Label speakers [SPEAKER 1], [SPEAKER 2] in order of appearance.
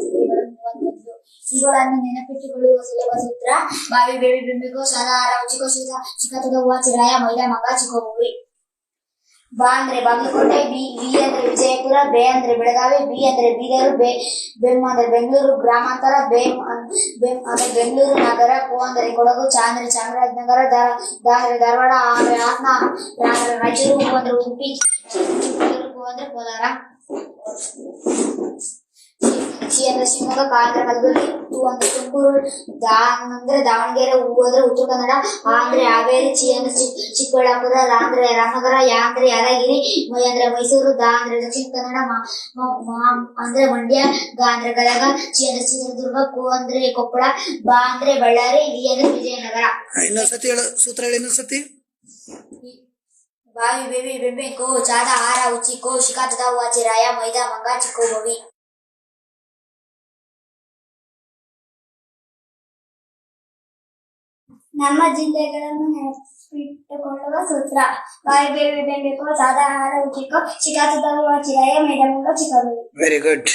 [SPEAKER 1] ಚಿಗುರುಗಳು ಮೂವತ್ತೊಂದು ಇವುಗಳನ್ನು ನೆನಪಿಟ್ಟುಕೊಳ್ಳುವ ಸುಲಭ ಸೂತ್ರ ಬಾವಿ ಬೇವಿ ಬಿಂಬಿಗೋ ಸದಾರ ಚಿಕೋ ಶಿಖ ಶಿಖತದ ಹೂವ ಚಿರಾಯ ಮೈದಾ ಮಗ ಚಿಕೋ ಮೂವಿ ಬಾ ಅಂದ್ರೆ ಬಾಗಲಕೋಟೆ ಬಿ ವಿ ಅಂದ್ರೆ ವಿಜಯಪುರ ಬೆ ಅಂದ್ರೆ ಬೆಳಗಾವಿ ಬಿ ಅಂದ್ರೆ ಬೀದರು ಬೆ ಬೆಮ್ ಅಂದ್ರೆ ಬೆಂಗಳೂರು ಗ್ರಾಮಾಂತರ ಬೇಮ್ ಅನ್- ಬೆಮ್ ಅಂದ್ರೆ ಬೆಂಗಳೂರು ನಗರ ಕು ಅಂದ್ರೆ ಕೊಡಗು ಚ ಅಂದ್ರೆ ಚಾಮರಾಜನಗರ ದ ದ ಅಂದ್ರೆ ಧಾರವಾಡ ಆ ಅಂದ್ರೆ ಹಾಸನ ರಾ ಅಂದ್ರೆ ರಾಯಚೂರು ಹೂ ಅಂದ್ರೆ ಉಡುಪಿ ಕು ಅಂದ್ರೆ ಕೋಲಾರ ಶಿ ಅಂದ್ರೆ ಶಿವಮೊಗ್ಗ ಅಂದ್ರೆ ಕಲಬುರಗಿ ತು ಅಂದ್ರೆ ತುಮಕೂರು ದಾ ಅಂದ್ರೆ ದಾವಣಗೆರೆ ಹೂ ಅಂದ್ರೆ ಉತ್ತರ ಕನ್ನಡ ಆ ಅಂದ್ರೆ ಹಾವೇರಿ ಚಿ ಅಂದ್ರೆ ಚಿಕ್ಕಬಳ್ಳಾಪುರ ರಾ ಅಂದ್ರೆ ರಾಮನಗರ ಯಾ ಅಂದ್ರೆ ಯಾದಗಿರಿ ಮೈ ಅಂದ್ರೆ ಮೈಸೂರು ದಾ ಅಂದ್ರೆ ದಕ್ಷಿಣ ಕನ್ನಡ ಮಾ ಅಂದ್ರೆ ಮಂಡ್ಯ ಗಾ ಅಂದ್ರೆ ಗದಗ ಚಿ ಅಂದ್ರೆ ಚಿತ್ರದುರ್ಗ ಕು ಅಂದ್ರೆ ಕೊಪ್ಪಳ ಬಾ ಅಂದ್ರೆ ಬಳ್ಳಾರಿ ವಿ ಅಂದ್ರೆ ವಿಜಯನಗರ
[SPEAKER 2] ಇನ್ನೊಂದ್ಸತಿ ಹೇಳು ಸೂತ್ರ ಹೇಳಿ ಇನ್ನೊಂದ್ಸತಿ?
[SPEAKER 1] ಬಾವಿ ಬೇಬಿ ಬೆಂಬೆ ಕೋ ಚಾದ ಆರ ಉಚಿ ಕೋ ಶಿಕಾತದ ವಾಚಿ ರಾಯ ಮೈದಾ ಮಂಗ ಚಿಕ್ಕೋ ಬವಿ
[SPEAKER 3] ನಮ್ಮ ಜಿಲ್ಲೆಗಳನ್ನು ನೆನಪಿಟ್ಟುಕೊಳ್ಳುವ ಸೂತ್ರ ಬಾಯಿ ಬೇವಿ ಬೆಂಬೆಕೋ ಸಾದ ಆಹಾರ ಉಚಿಕೋ ಚಿಕಾತದ ಚಿರಾಯ ಮೇಡಮಂಗ ಚಿಕ್ಕಬಳ್ಳಿ
[SPEAKER 2] ವೆರಿ ಗುಡ್